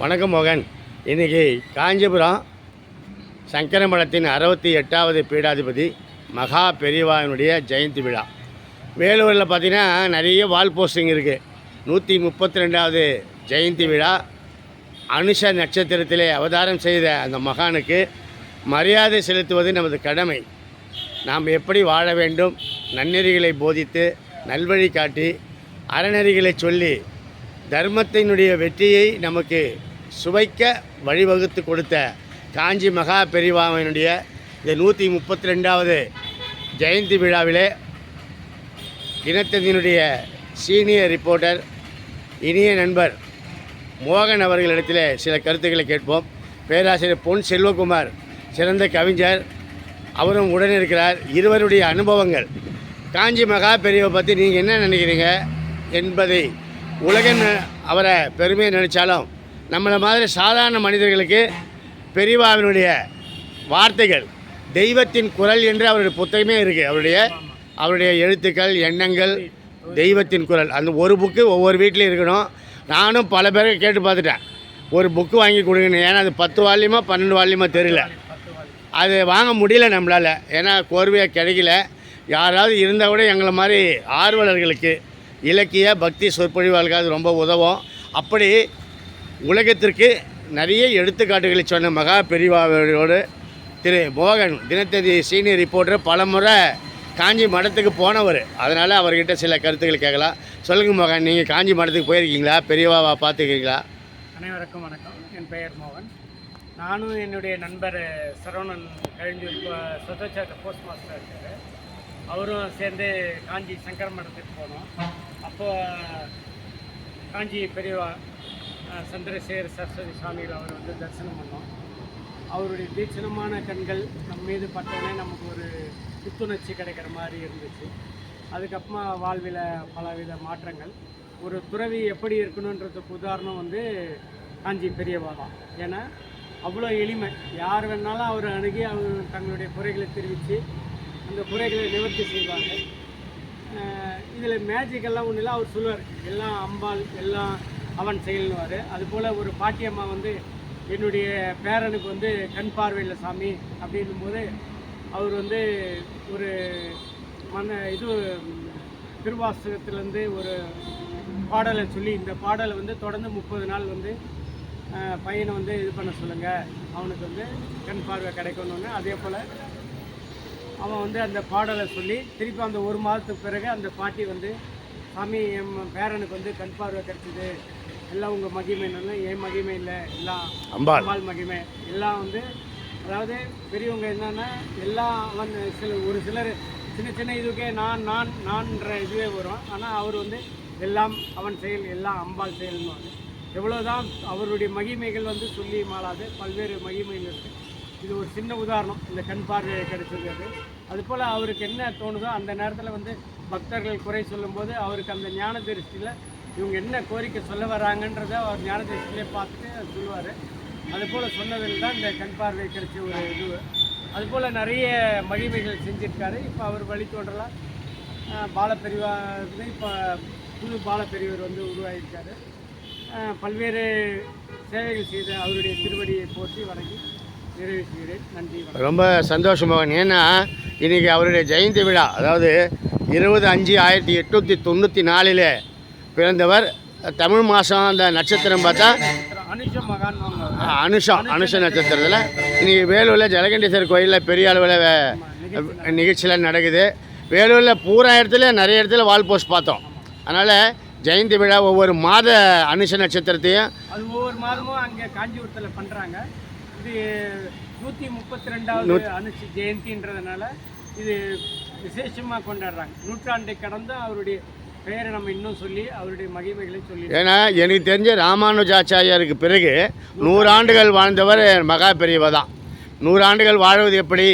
வணக்கம் மோகன். இன்றைக்கி காஞ்சிபுரம் சங்கரமடத்தின் அறுபத்தி எட்டாவது பீடாதிபதி மகா பெரியவாவினுடைய ஜெயந்தி விழா. வேலூரில் பார்த்திங்கன்னா நிறைய வால் போஸ்டிங் இருக்குது நூற்றி முப்பத்தி ரெண்டாவது ஜெயந்தி விழா. அனுஷ நட்சத்திரத்திலே அவதாரம் செய்த அந்த மகானுக்கு மரியாதை செலுத்துவது நமது கடமை. நாம் எப்படி வாழ வேண்டும்? நன்னெறிகளை போதித்து நல்வழி காட்டி அறநெறிகளை சொல்லி தர்மத்தினுடைய வெற்றியை நமக்கு சுவைக்க வழிவகுத்து கொடுத்த காஞ்சி மகா பெரிவாவினுடைய இந்த நூற்றி முப்பத்தி ரெண்டாவது ஜெயந்தி விழாவிலே தினத்தந்தினுடைய சீனியர் ரிப்போர்ட்டர் இனிய நண்பர் மோகன் அவர்களிடத்தில் சில கருத்துக்களை கேட்போம். பேராசிரியர் பொன் செல்வகுமார் சிறந்த கவிஞர் அவரும் உடன் இருக்கிறார். இருவருடைய அனுபவங்கள். காஞ்சி மகா பெரியவை பற்றி நீங்கள் என்ன நினைக்கிறீங்க என்பதை உலகன் அவரை பெருமையை நினைச்சாலும் நம்மளை மாதிரி சாதாரண மனிதர்களுக்கு பெரியவாவினுடைய வார்த்தைகள் தெய்வத்தின் குரல் என்று அவருடைய புத்தகமே இருக்குது அவருடைய அவருடைய எழுத்துக்கள் எண்ணங்கள் தெய்வத்தின் குரல். அந்த ஒரு புக்கு ஒவ்வொரு வீட்லேயும் இருக்கணும். நானும் பல பேரை கேட்டு பார்த்துட்டேன். ஒரு புக்கு வாங்கி கொடுங்கன்னு. ஏன்னா அது பத்து வால்யமோ பன்னெண்டு வால்யமோ தெரியல. அது வாங்க முடியல நம்மளால். ஏன்னா கோர்வையாக கிடைக்கல. யாராவது இருந்தால் கூட எங்களை மாதிரி ஆர்வலர்களுக்கு இலக்கிய பக்தி சொற்பொழிவாளுக்கு அது ரொம்ப உதவும். அப்படி உலகத்திற்கு நிறைய எடுத்துக்காட்டுகளை சொன்ன மகா பெரிவாவோடு திரு மோகன் தினத்தந்தி சீனியர் ரிப்போர்ட்டர் பல முறை காஞ்சி மடத்துக்கு போனவர். அதனால் அவர்கிட்ட சில கருத்துக்கள் கேட்கலாம். சொல்லுங்கள் மகன் நீங்கள் காஞ்சி மடத்துக்கு போயிருக்கீங்களா? பெரியவாவா பார்த்துருக்கீங்களா? அனைவருக்கும் வணக்கம். என் பெயர் மோகன். நானும் என்னுடைய நண்பர் சரவணன் கழிஞ்சூர் சொதச்சாட்ட போஸ்ட் மாஸ்டர் இருக்கார். அவரும் சேர்ந்து காஞ்சி சங்கர மடத்துக்கு போனோம். அப்போது காஞ்சி பெரியவா சந்திரசேகர் சரஸ்வதி சுவாமிகள் அவர் வந்து தரிசனம் பண்ணோம். அவருடைய தீட்சணமான கண்கள் நம்ம மீது பட்டோடனே நமக்கு ஒரு புத்துணர்ச்சி கிடைக்கிற மாதிரி இருந்துச்சு. அதுக்கப்புறமா வாழ்வில் பலவித மாற்றங்கள். ஒரு துறவி எப்படி இருக்கணுன்றதுக்கு உதாரணம் வந்து காஞ்சி பெரியவா தான். ஏன்னா அவ்வளோ எளிமை. யார் வேணாலும் அவர் அணுகி அவர் தங்களுடைய குறைகளை தெரிவித்து அந்த குறைகளை நிவர்த்தி செய்வாங்க. இதில் மேஜிக்கெல்லாம் ஒன்றும் இல்லை அவர் சொல்லுவார் எல்லாம் அம்பாள் எல்லாம் அவன் செயல்னுவார் அதுபோல் ஒரு பாட்டியம்மா வந்து என்னுடைய பேரனுக்கு வந்து கண் பார்வையில் சாமி அப்படின்னும் போது அவர் வந்து ஒரு மன இது திருவாசகத்துலேருந்து ஒரு பாடலை சொல்லி இந்த பாடலை வந்து தொடர்ந்து முப்பது நாள் வந்து பையனை வந்து இது பண்ண சொல்லுங்கள் அவனுக்கு வந்து கண் பார்வை கிடைக்கணுன்னு அதே போல் அவன் வந்து அந்த பாடலை சொல்லி திருப்பி அந்த ஒரு மாதத்துக்கு பிறகு அந்த பாட்டி வந்து சாமி என் பேரனுக்கு வந்து கண் பார்வை கிடைச்சிது. எல்லாம் உங்கள் மகிமைன்னு என் மகிமை இல்லை. எல்லாம் அம்பாள். மகிமை. எல்லாம் வந்து அதாவது பெரியவங்க என்னன்னா எல்லாம் அவன் சில ஒரு சிலர் சின்ன சின்ன இதுக்கே நான் நான் நான்ன்ற இதுவே வரும். ஆனால் அவர் வந்து எல்லாம் அவன் செயல் எல்லாம் அம்பாள் செயல்னு எவ்வளோதான் அவருடைய மகிமைகள் வந்து சொல்லி மாளாது பல்வேறு மகிமைகள் இருக்குது இது ஒரு சின்ன உதாரணம். இந்த கண் பார்வை கிடைச்சிருக்காரு அதுபோல் அவருக்கு என்ன தோணுதோ அந்த நேரத்தில் வந்து பக்தர்கள் குறை சொல்லும்போது அவருக்கு அந்த ஞான திருஷ்டியில் இவங்க என்ன கோரிக்கை சொல்ல வராங்கன்றதை அவர் ஞான திருஷ்டியிலே பார்த்துட்டு சொல்லுவார். அதுபோல் சொன்னதில் தான் இந்த கண் பார்வை கிடைச்ச ஒரு இது. அதுபோல் நிறைய மகிமைகள் செஞ்சுருக்காரு. இப்போ அவர் வழித்தோன்றலாம் பாலப்பெரிவா வந்து இப்போ புது பாலப்பெரியவர் வந்து உருவாகியிருக்காரு பல்வேறு சேவைகள் செய்த அவருடைய திருவடியை போற்றி வணங்கி நிறைவு செய்கிறேன். நன்றி ரொம்ப சந்தோஷமாக ஏன்னா இன்றைக்கி அவருடைய ஜெயந்தி விழா அதாவது இருபது அஞ்சு ஆயிரத்தி எட்நூற்றி தொண்ணூற்றி நாலில் பிறந்தவர். தமிழ் மாதம் அந்த நட்சத்திரம் பார்த்தா அனுஷம் அனுஷ நட்சத்திரத்தில். இன்றைக்கி வேலூரில் ஜலகண்டீஸ்வரர் கோயிலில் பெரிய அளவில் நிகழ்ச்சியெலாம் நடக்குது. வேலூரில் பூரா இடத்துல நிறைய இடத்துல வால் போஸ்ட் பார்த்தோம். அதனால் ஜெயந்தி விழா ஒவ்வொரு மாத அனுஷ நட்சத்திரத்தையும் அது ஒவ்வொரு மாதமும் அங்கே காஞ்சிபுரத்தில் பண்ணுறாங்க இது நூற்றி முப்பத்தி ரெண்டாவது அனுஷ ஜெயந்தின்றதுனால இது விசேஷமாக கொண்டாடுறாங்க. நூற்றாண்டை கடந்து அவருடைய பெயரை நம்ம இன்னும் சொல்லி அவருடைய மகிமைகளை சொல்லி ஏன்னா எனக்கு தெரிஞ்ச ராமானுஜாச்சாரியாருக்கு பிறகு நூறாண்டுகள் வாழ்ந்தவர் மகா பெரியவ தான். நூறாண்டுகள் வாழ்வது எப்படி?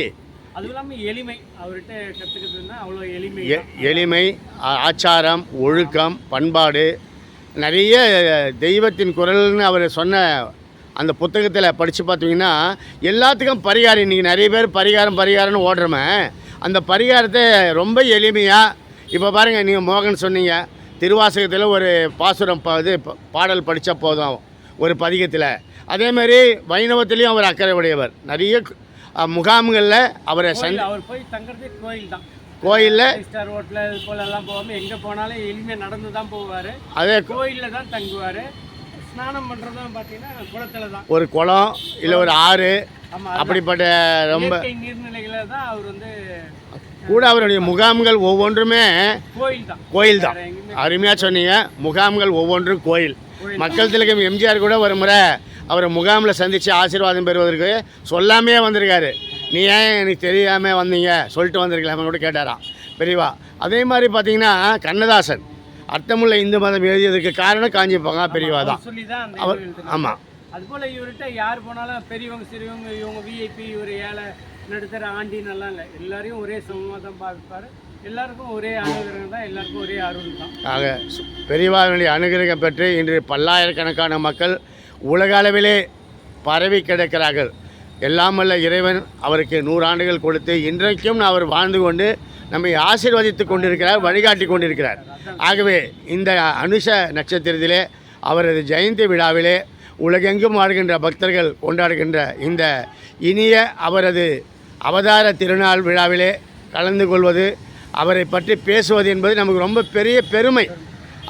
அதுவும் இல்லாமல் எளிமை. அவர்கிட்ட கற்றுக்கிறதுனா அவ்வளோ எளிமை எளிமை ஆச்சாரம் ஒழுக்கம் பண்பாடு நிறைய தெய்வத்தின் குரல்னு அவர் சொன்ன அந்த புத்தகத்தில் படித்து பார்த்தீங்கன்னா எல்லாத்துக்கும் பரிகாரம். இன்றைக்கி நிறைய பேர் பரிகாரம் பரிகாரம்னு ஓடுறோமே. அந்த பரிகாரத்தை ரொம்ப எளிமையாக இப்போ பாருங்கள் நீங்கள் மோகன் சொன்னீங்க திருவாசகத்தில் ஒரு பாசுரம் இது பாடல் படித்தா போதும் ஒரு பதிகத்தில். அதேமாரி வைணவத்திலையும் அவர் அக்கறை உடையவர் நிறைய முகாம்களில் அவரை சந் கோயில் அவர் போய் தங்குறதே கோயில் தான். கோயிலில் ஸ்டார் ஹோட்டல் இது போல எல்லாம் போகாமல் எங்கே போனாலும் எளிமையாக நடந்து தான் போவார். அதே கோயிலில் தான் தங்குவார். ஸ்நானம் பண்ணுறதும் பார்த்தீங்கன்னா குளத்துல தான். ஒரு குளம் இல்லை ஒரு ஆறு அப்படிப்பட்ட ரொம்ப கூட அவருடைய முகாம்கள் ஒவ்வொன்றுமே கோயில் தான். அருமையாக சொன்னீங்க. முகாம்கள் ஒவ்வொன்றும் கோயில். மக்கள் திலகம் எம்ஜிஆர் கூட ஒரு முறை அவரை முகாமில் சந்தித்து ஆசீர்வாதம் பெறுவதற்கு சொல்லாமே வந்திருக்காரு. நீ ஏன் எனக்கு தெரியாமல் வந்தீங்க? சொல்லிட்டு வந்திருக்கலாமே கூட கேட்டாராம். பெரியவா அதே மாதிரி பார்த்தீங்கன்னா கண்ணதாசன் அர்த்தமுள்ள இந்து மதம் எழுதியதுக்கு காரணம் காஞ்சிப்பாங்க பெரியவா தான். அவர். ஆமாம் அதுபோல் இவர்கிட்ட யார் போனாலும் பெரியவங்க சிறியவங்க இவங்க விஐபி இவர் ஏழை நடுத்தர ஆண்டினெல்லாம் இல்லை. எல்லாரையும் ஒரே சமமாக தான் பார்ப்பார். எல்லாருக்கும் ஒரே அனுகிரகம் தான் எல்லாருக்கும் ஒரே அருள் தான். ஆக சு- அனுகிரகம் பெற்று இன்று பல்லாயிரக்கணக்கான மக்கள் உலக அளவிலே பரவி கிடக்கிறார்கள். எல்லாம் வல்ல இறைவன் அவருக்கு நூறாண்டுகள் கொடுத்து இன்றைக்கும் அவர் வாழ்ந்து கொண்டு நம்மை ஆசீர்வதித்து கொண்டிருக்கிறார் வழிகாட்டி கொண்டிருக்கிறார். ஆகவே இந்த அனுஷ நட்சத்திரத்திலே அவரது ஜெயந்தி விழாவிலே உலகெங்கும் வாழ்கின்ற பக்தர்கள் கொண்டாடுகின்ற இந்த இனிய அவரது அவதார திருநாள் விழாவிலே கலந்து கொள்வது அவரை பற்றி பேசுவது என்பது நமக்கு ரொம்ப பெரிய பெருமை.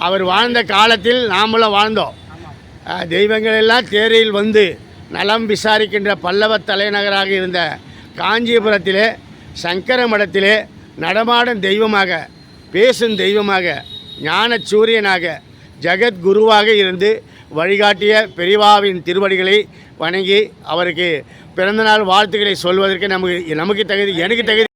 அவர் வாழ்ந்த காலத்தில் நாமளும் வாழ்ந்தோம். தெய்வங்கள் எல்லாம் தேரில் வந்து நலம் விசாரிக்கின்ற பல்லவ தலைநகராக இருந்த காஞ்சிபுரத்திலே சங்கர மடத்திலே நடமாடும் தெய்வமாக பேசும் தெய்வமாக ஞான சூரியனாக ஜெகத்குருவாக இருந்து வழிகாட்டிய பெரிவாவின் திருவடிகளை வணங்கி அவருக்கு பிறந்தநாள் வாழ்த்துக்களை சொல்வதற்கு நமக்கு நமக்கு தகுதி எனக்கு தகுதி